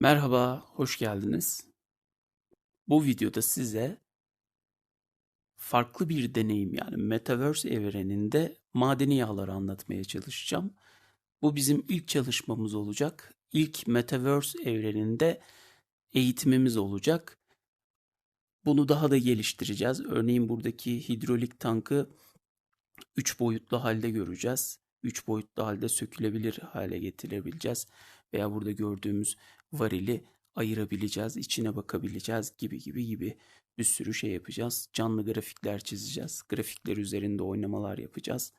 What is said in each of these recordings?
Merhaba, hoş geldiniz. Bu videoda size farklı bir deneyim yani Metaverse evreninde madeni yağları anlatmaya çalışacağım. Bu bizim ilk çalışmamız olacak. İlk Metaverse evreninde eğitimimiz olacak. Bunu daha da geliştireceğiz. Örneğin buradaki hidrolik tankı 3 boyutlu halde göreceğiz. 3 boyutlu halde sökülebilir hale getirebileceğiz. Veya burada gördüğümüz varili ayırabileceğiz, içine bakabileceğiz gibi gibi gibi bir sürü şey yapacağız. Canlı grafikler çizeceğiz. Grafikler üzerinde oynamalar yapacağız.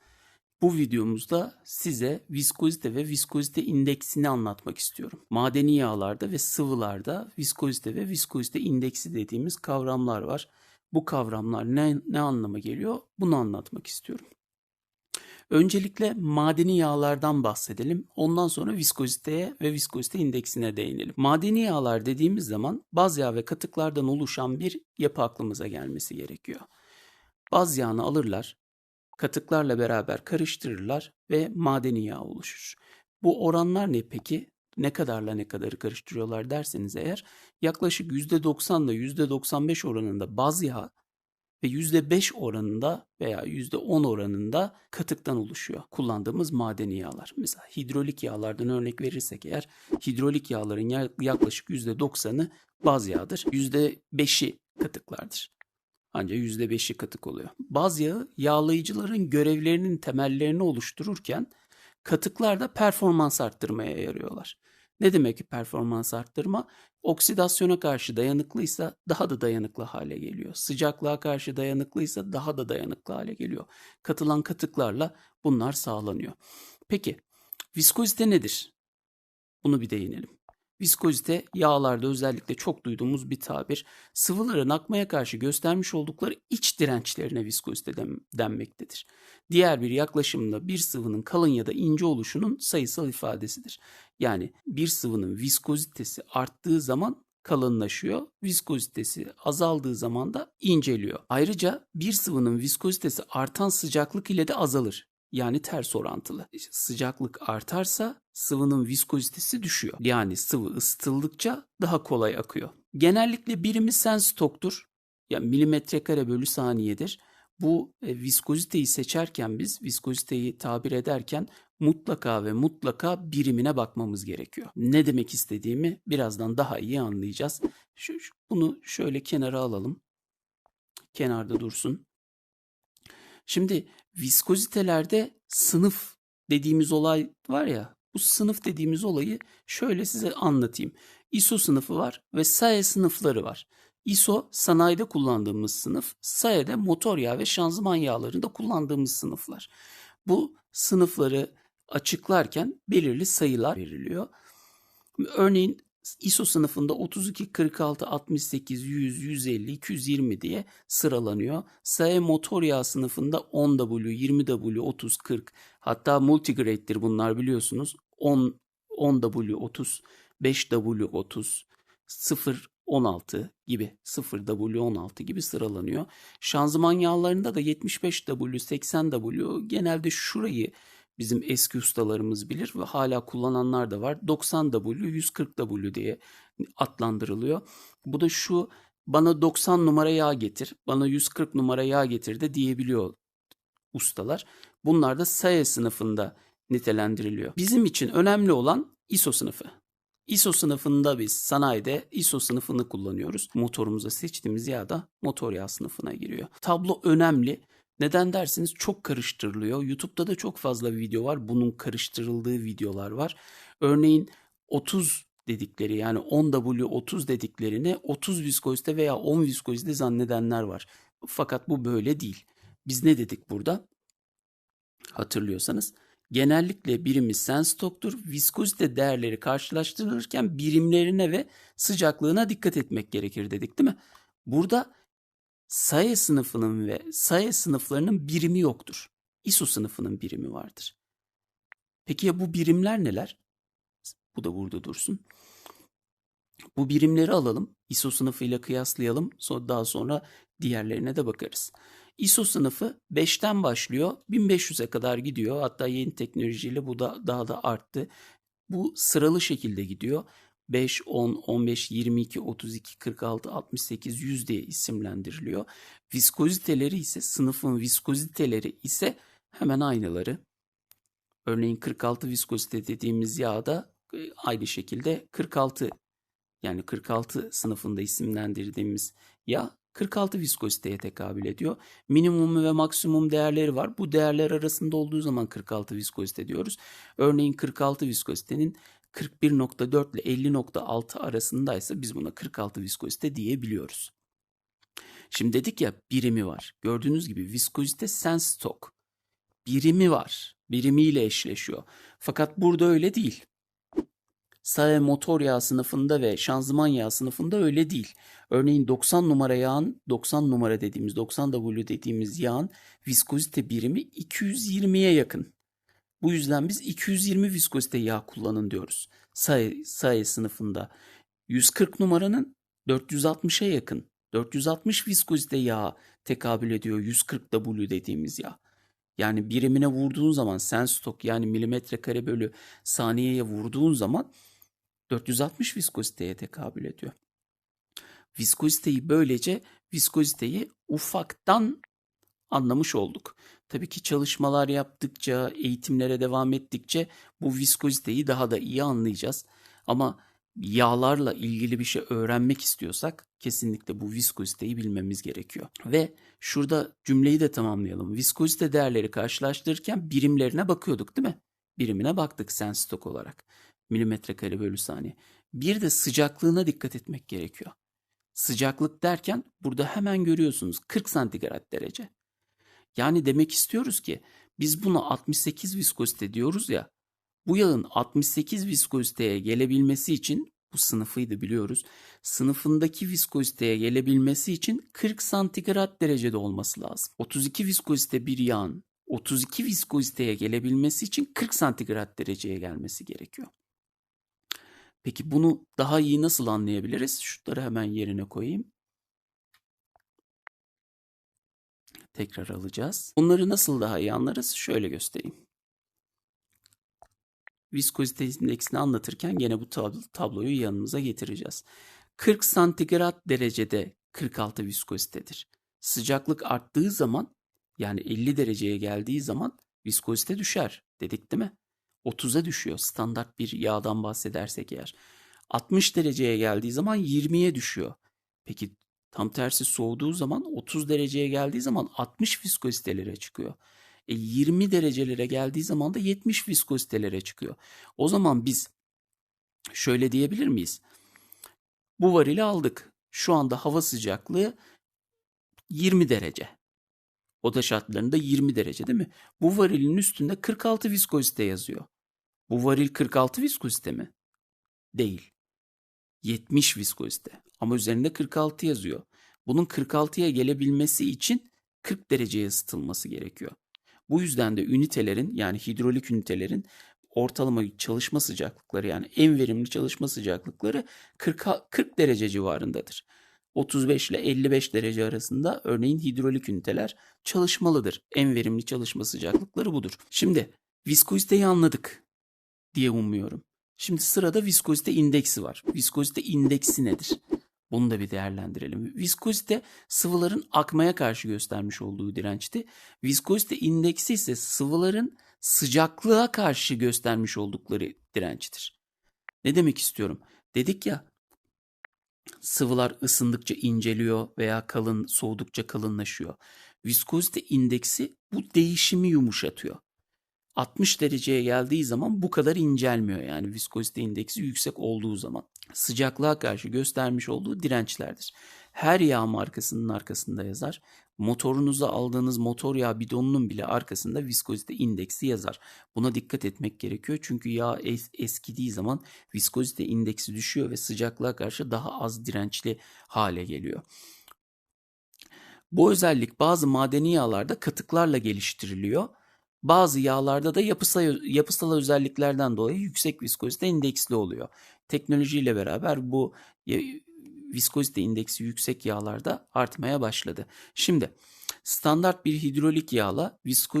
Bu videomuzda size viskozite ve viskozite indeksini anlatmak istiyorum. Madeni yağlarda ve sıvılarda viskozite ve viskozite indeksi dediğimiz kavramlar var. Bu kavramlar ne, ne anlama geliyor? Bunu anlatmak istiyorum. Öncelikle madeni yağlardan bahsedelim. Ondan sonra viskoziteye ve viskozite indeksine değinelim. Madeni yağlar dediğimiz zaman baz yağ ve katıklardan oluşan bir yapı aklımıza gelmesi gerekiyor. Baz yağını alırlar, katıklarla beraber karıştırırlar ve madeni yağ oluşur. Bu oranlar ne peki? Ne kadarla ne kadarı karıştırıyorlar derseniz eğer yaklaşık %90 ile %95 oranında baz yağ ve %5 oranında veya %10 oranında katıktan oluşuyor kullandığımız madeni yağlar. Mesela hidrolik yağlardan örnek verirsek eğer hidrolik yağların yaklaşık %90'ı baz yağdır. %5'i katıklardır. Ancak %5'i katık oluyor. Baz yağı yağlayıcıların görevlerinin temellerini oluştururken katıklar da performans arttırmaya yarıyorlar. Ne demek ki performans arttırma? Oksidasyona karşı dayanıklıysa daha da dayanıklı hale geliyor. Sıcaklığa karşı dayanıklıysa daha da dayanıklı hale geliyor. Katılan katıklarla bunlar sağlanıyor. Peki viskozite nedir? Bunu bir değinelim. Viskozite yağlarda özellikle çok duyduğumuz bir tabir. Sıvıların akmaya karşı göstermiş oldukları iç dirençlerine viskozite denmektedir. Diğer bir yaklaşımla bir sıvının kalın ya da ince oluşunun sayısal ifadesidir. Yani bir sıvının viskozitesi arttığı zaman kalınlaşıyor. Viskozitesi azaldığı zaman da inceliyor. Ayrıca bir sıvının viskozitesi artan sıcaklık ile de azalır. Yani ters orantılı. Sıcaklık artarsa sıvının viskozitesi düşüyor. Yani sıvı ısıtıldıkça daha kolay akıyor. Genellikle birimi sensitoktur. Yani milimetre kare bölü saniyedir. Bu e, viskoziteyi seçerken biz viskoziteyi tabir ederken mutlaka ve mutlaka birimine bakmamız gerekiyor. Ne demek istediğimi birazdan daha iyi anlayacağız. Şu, bunu şöyle kenara alalım. Kenarda dursun. Şimdi viskozitelerde sınıf dediğimiz olay var ya bu sınıf dediğimiz olayı şöyle size anlatayım. ISO sınıfı var ve SAE sınıfları var. ISO sanayide kullandığımız sınıf, SAE de motor yağ ve şanzıman yağlarında kullandığımız sınıflar. Bu sınıfları açıklarken belirli sayılar veriliyor. Örneğin ISO sınıfında 32, 46, 68, 100, 150, 220 diye sıralanıyor. SAE motor yağ sınıfında 10W, 20W, 30, 40 hatta multigrade'dir bunlar biliyorsunuz. 10, 10W, 30, 5W, 30, 0, 16 gibi 0W16 gibi sıralanıyor. Şanzıman yağlarında da 75W, 80W genelde şurayı bizim eski ustalarımız bilir ve hala kullananlar da var. 90W, 140W diye adlandırılıyor. Bu da şu bana 90 numara yağ getir, bana 140 numara yağ getir de diyebiliyor ustalar. Bunlar da SAE sınıfında nitelendiriliyor. Bizim için önemli olan ISO sınıfı. ISO sınıfında biz sanayide ISO sınıfını kullanıyoruz. Motorumuza seçtiğimiz yağ da motor yağ sınıfına giriyor. Tablo önemli. Neden dersiniz çok karıştırılıyor. YouTube'da da çok fazla video var. Bunun karıştırıldığı videolar var. Örneğin 30 dedikleri yani 10W30 dediklerini 30 viskozite veya 10 viskozite zannedenler var. Fakat bu böyle değil. Biz ne dedik burada? Hatırlıyorsanız genellikle birimi sensitoktur. Viskozite değerleri karşılaştırılırken birimlerine ve sıcaklığına dikkat etmek gerekir dedik değil mi? Burada SAE sınıfının ve SAE sınıflarının birimi yoktur. ISO sınıfının birimi vardır. Peki ya bu birimler neler? Bu da burada dursun. Bu birimleri alalım. ISO sınıfıyla kıyaslayalım. Daha sonra diğerlerine de bakarız. ISO sınıfı 5'ten başlıyor. 1500'e kadar gidiyor. Hatta yeni teknolojiyle bu da daha da arttı. Bu sıralı şekilde gidiyor. 5, 10, 15, 22, 32, 46, 68, 100 diye isimlendiriliyor. Viskoziteleri ise sınıfın viskoziteleri ise hemen aynıları. Örneğin 46 viskozite dediğimiz yağda e, aynı şekilde 46 yani 46 sınıfında isimlendirdiğimiz yağ 46 viskoziteye tekabül ediyor. Minimum ve maksimum değerleri var. Bu değerler arasında olduğu zaman 46 viskozite diyoruz. Örneğin 46 viskozitenin 41.4 ile 50.6 arasındaysa biz buna 46 viskozite diyebiliyoruz. Şimdi dedik ya birimi var. Gördüğünüz gibi viskozite sense tok. Birimi var. Birimiyle eşleşiyor. Fakat burada öyle değil. Sae motor yağı sınıfında ve şanzıman yağı sınıfında öyle değil. Örneğin 90 numara yağın 90 numara dediğimiz 90W dediğimiz yağın viskozite birimi 220'ye yakın. Bu yüzden biz 220 viskozite yağ kullanın diyoruz. Sae, Sae sınıfında 140 numaranın 460'a yakın. 460 viskozite yağ tekabül ediyor 140 W dediğimiz yağ. Yani birimine vurduğun zaman sen stok yani milimetre kare bölü saniyeye vurduğun zaman 460 viskoziteye tekabül ediyor. Viskoziteyi böylece viskoziteyi ufaktan anlamış olduk. Tabii ki çalışmalar yaptıkça, eğitimlere devam ettikçe bu viskoziteyi daha da iyi anlayacağız. Ama yağlarla ilgili bir şey öğrenmek istiyorsak kesinlikle bu viskoziteyi bilmemiz gerekiyor. Ve şurada cümleyi de tamamlayalım. Viskozite değerleri karşılaştırırken birimlerine bakıyorduk değil mi? Birimine baktık sen stok olarak. Milimetre kare bölü saniye. Bir de sıcaklığına dikkat etmek gerekiyor. Sıcaklık derken burada hemen görüyorsunuz 40 santigrat derece. Yani demek istiyoruz ki biz buna 68 viskozite diyoruz ya. Bu yağın 68 viskoziteye gelebilmesi için bu sınıfıydı biliyoruz. Sınıfındaki viskoziteye gelebilmesi için 40 santigrat derecede olması lazım. 32 viskozite bir yağın 32 viskoziteye gelebilmesi için 40 santigrat dereceye gelmesi gerekiyor. Peki bunu daha iyi nasıl anlayabiliriz? Şutları hemen yerine koyayım. Tekrar alacağız. Bunları nasıl daha iyi anlarız? Şöyle göstereyim. Viskozite indeksini anlatırken gene bu tabloyu yanımıza getireceğiz. 40 santigrat derecede 46 viskozitedir. Sıcaklık arttığı zaman yani 50 dereceye geldiği zaman viskozite düşer dedik değil mi? 30'a düşüyor standart bir yağdan bahsedersek eğer. 60 dereceye geldiği zaman 20'ye düşüyor. Peki tam tersi soğuduğu zaman 30 dereceye geldiği zaman 60 viskozitelere çıkıyor. E 20 derecelere geldiği zaman da 70 viskozitelere çıkıyor. O zaman biz şöyle diyebilir miyiz? Bu varili aldık. Şu anda hava sıcaklığı 20 derece. Oda şartlarında 20 derece değil mi? Bu varilin üstünde 46 viskozite yazıyor. Bu varil 46 viskozite mi? Değil. 70 viskozite. Ama üzerinde 46 yazıyor. Bunun 46'ya gelebilmesi için 40 dereceye ısıtılması gerekiyor. Bu yüzden de ünitelerin yani hidrolik ünitelerin ortalama çalışma sıcaklıkları yani en verimli çalışma sıcaklıkları 40, 40 derece civarındadır. 35 ile 55 derece arasında örneğin hidrolik üniteler çalışmalıdır. En verimli çalışma sıcaklıkları budur. Şimdi viskoziteyi anladık diye umuyorum. Şimdi sırada viskozite indeksi var. Viskozite indeksi nedir? Bunu da bir değerlendirelim. Viskozite sıvıların akmaya karşı göstermiş olduğu dirençti. Viskozite indeksi ise sıvıların sıcaklığa karşı göstermiş oldukları dirençtir. Ne demek istiyorum? Dedik ya sıvılar ısındıkça inceliyor veya kalın soğudukça kalınlaşıyor. Viskozite indeksi bu değişimi yumuşatıyor. 60 dereceye geldiği zaman bu kadar incelmiyor yani viskozite indeksi yüksek olduğu zaman. Sıcaklığa karşı göstermiş olduğu dirençlerdir. Her yağ markasının arkasında yazar. Motorunuza aldığınız motor yağ bidonunun bile arkasında viskozite indeksi yazar. Buna dikkat etmek gerekiyor çünkü yağ es- eskidiği zaman viskozite indeksi düşüyor ve sıcaklığa karşı daha az dirençli hale geliyor. Bu özellik bazı madeni yağlarda katıklarla geliştiriliyor. Bazı yağlarda da yapısal, yapısal özelliklerden dolayı yüksek viskozite indeksli oluyor. Teknolojiyle beraber bu viskozite indeksi yüksek yağlarda artmaya başladı. Şimdi standart bir hidrolik yağla visko,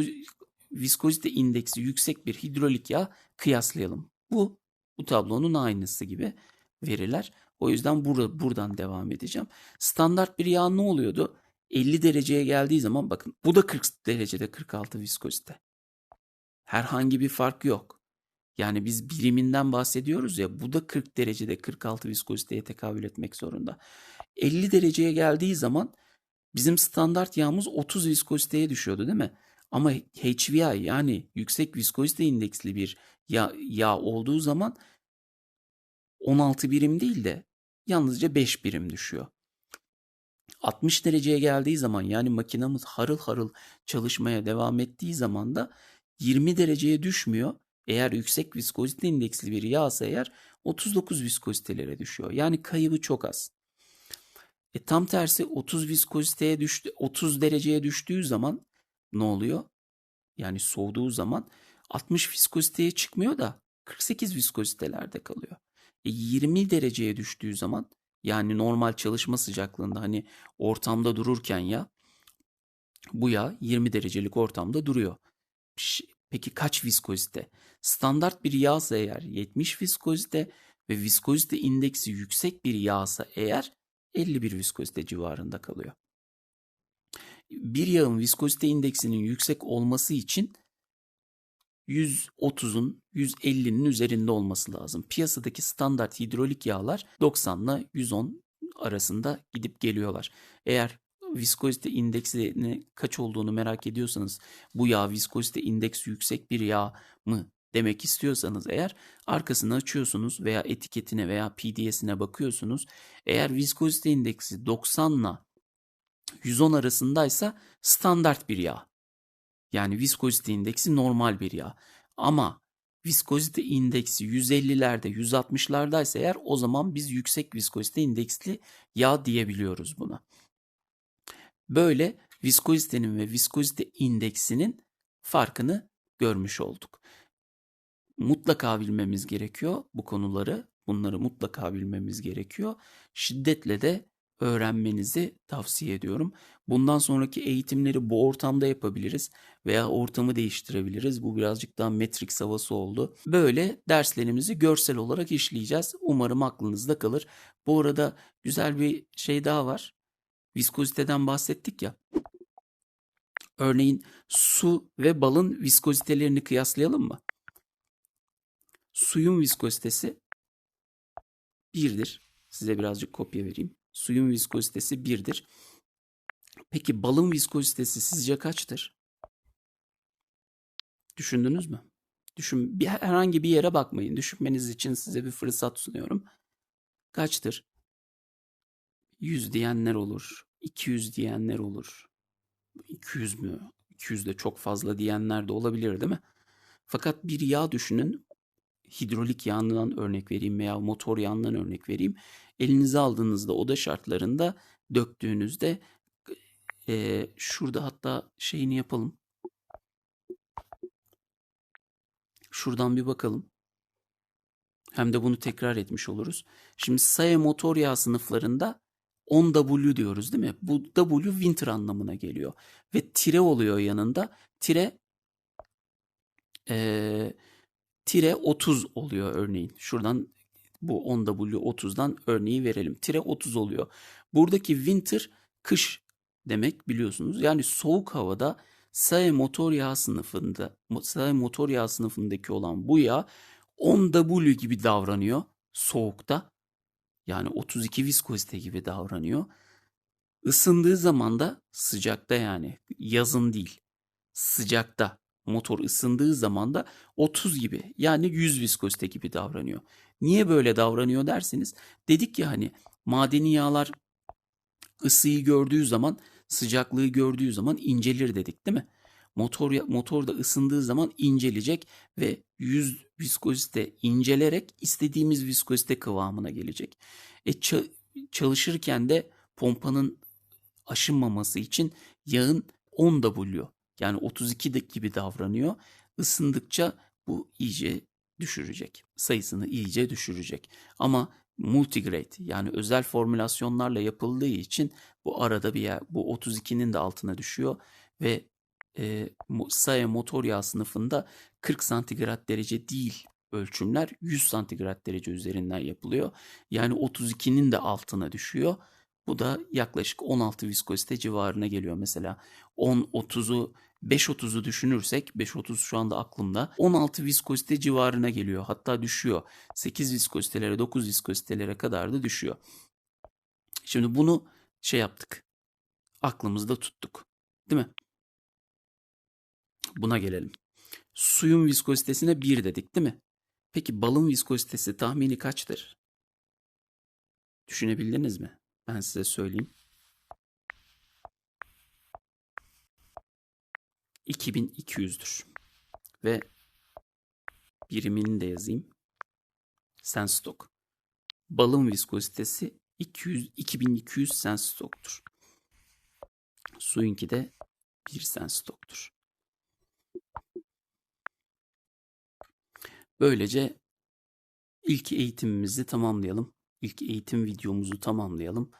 viskozite indeksi yüksek bir hidrolik yağ kıyaslayalım. Bu bu tablonun aynısı gibi. veriler. O yüzden bura- buradan devam edeceğim. Standart bir yağ ne oluyordu? 50 dereceye geldiği zaman bakın bu da 40 derecede 46 viskozite. Herhangi bir fark yok. Yani biz biriminden bahsediyoruz ya bu da 40 derecede 46 viskoziteye tekabül etmek zorunda. 50 dereceye geldiği zaman bizim standart yağımız 30 viskoziteye düşüyordu değil mi? Ama HVI yani yüksek viskozite indeksli bir yağ, yağ olduğu zaman 16 birim değil de yalnızca 5 birim düşüyor. 60 dereceye geldiği zaman yani makinamız harıl harıl çalışmaya devam ettiği zaman da 20 dereceye düşmüyor. Eğer yüksek viskozite indeksli bir yağsa eğer 39 viskozitelere düşüyor. Yani kaybı çok az. E tam tersi 30 viskoziteye düştü 30 dereceye düştüğü zaman ne oluyor? Yani soğuduğu zaman 60 viskoziteye çıkmıyor da 48 viskozitelerde kalıyor. E 20 dereceye düştüğü zaman yani normal çalışma sıcaklığında hani ortamda dururken ya bu yağ 20 derecelik ortamda duruyor. Peki kaç viskozite? Standart bir yağsa eğer 70 viskozite ve viskozite indeksi yüksek bir yağsa eğer 51 viskozite civarında kalıyor. Bir yağın viskozite indeksinin yüksek olması için 130'un 150'nin üzerinde olması lazım. Piyasadaki standart hidrolik yağlar 90 ile 110 arasında gidip geliyorlar. Eğer viskozite indeksini kaç olduğunu merak ediyorsanız bu yağ viskozite indeksi yüksek bir yağ mı demek istiyorsanız eğer arkasını açıyorsunuz veya etiketine veya PDS'ine bakıyorsunuz. Eğer viskozite indeksi 90 ile 110 arasındaysa standart bir yağ. Yani viskozite indeksi normal bir yağ. Ama viskozite indeksi 150'lerde 160'lardaysa eğer o zaman biz yüksek viskozite indeksli yağ diyebiliyoruz buna. Böyle viskozitenin ve viskozite indeksinin farkını görmüş olduk. Mutlaka bilmemiz gerekiyor bu konuları. Bunları mutlaka bilmemiz gerekiyor. Şiddetle de öğrenmenizi tavsiye ediyorum. Bundan sonraki eğitimleri bu ortamda yapabiliriz veya ortamı değiştirebiliriz. Bu birazcık daha Matrix havası oldu. Böyle derslerimizi görsel olarak işleyeceğiz. Umarım aklınızda kalır. Bu arada güzel bir şey daha var. Viskoziteden bahsettik ya. Örneğin su ve balın viskozitelerini kıyaslayalım mı? Suyun viskozitesi 1'dir. Size birazcık kopya vereyim. Suyun viskozitesi 1'dir. Peki balın viskozitesi sizce kaçtır? Düşündünüz mü? Düşün, bir, herhangi bir yere bakmayın. Düşünmeniz için size bir fırsat sunuyorum. Kaçtır? 100 diyenler olur. 200 diyenler olur. 200 mü? 200 de çok fazla diyenler de olabilir değil mi? Fakat bir yağ düşünün. Hidrolik yağından örnek vereyim veya motor yağından örnek vereyim. Elinize aldığınızda oda şartlarında döktüğünüzde e, şurada hatta şeyini yapalım. Şuradan bir bakalım. Hem de bunu tekrar etmiş oluruz. Şimdi Sae motor yağı sınıflarında 10W diyoruz değil mi? Bu W winter anlamına geliyor. Ve tire oluyor yanında. Tire e, tire 30 oluyor örneğin. Şuradan bu 10W 30'dan örneği verelim. Tire 30 oluyor. Buradaki winter kış demek biliyorsunuz. Yani soğuk havada Sae motor yağı sınıfında Sae motor yağı sınıfındaki olan bu yağ 10W gibi davranıyor soğukta. Yani 32 viskozite gibi davranıyor. Isındığı zaman da sıcakta yani yazın değil sıcakta motor ısındığı zaman da 30 gibi yani 100 viskozite gibi davranıyor. Niye böyle davranıyor derseniz dedik ya hani madeni yağlar ısıyı gördüğü zaman sıcaklığı gördüğü zaman incelir dedik değil mi? Motor motor da ısındığı zaman incelecek ve 100 viskozite incelerek istediğimiz viskozite kıvamına gelecek. E ça- çalışırken de pompanın aşınmaması için yağın 10 W yani 32 gibi davranıyor. Isındıkça bu iyice düşürecek. Sayısını iyice düşürecek. Ama multigrade yani özel formülasyonlarla yapıldığı için bu arada bir yer bu 32'nin de altına düşüyor ve e, Sae motor yağı sınıfında 40 santigrat derece değil ölçümler 100 santigrat derece üzerinden yapılıyor. Yani 32'nin de altına düşüyor. Bu da yaklaşık 16 viskozite civarına geliyor mesela. 10-30'u 5.30'u düşünürsek 5.30 şu anda aklımda 16 viskozite civarına geliyor. Hatta düşüyor. 8 viskozitelere 9 viskozitelere kadar da düşüyor. Şimdi bunu şey yaptık. Aklımızda tuttuk. Değil mi? Buna gelelim. Suyun viskozitesine 1 dedik değil mi? Peki balın viskozitesi tahmini kaçtır? Düşünebildiniz mi? Ben size söyleyeyim. 2200'dür. Ve birimini de yazayım. Senstok. Balın viskozitesi 200, 2200 sensstoktur. Suyunki de 1 sensstoktur. Böylece ilk eğitimimizi tamamlayalım. İlk eğitim videomuzu tamamlayalım.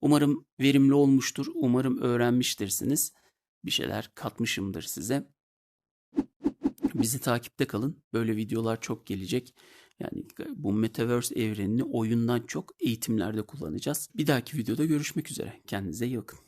Umarım verimli olmuştur. Umarım öğrenmiştirsiniz. Bir şeyler katmışımdır size. Bizi takipte kalın. Böyle videolar çok gelecek. Yani bu Metaverse evrenini oyundan çok eğitimlerde kullanacağız. Bir dahaki videoda görüşmek üzere. Kendinize iyi bakın.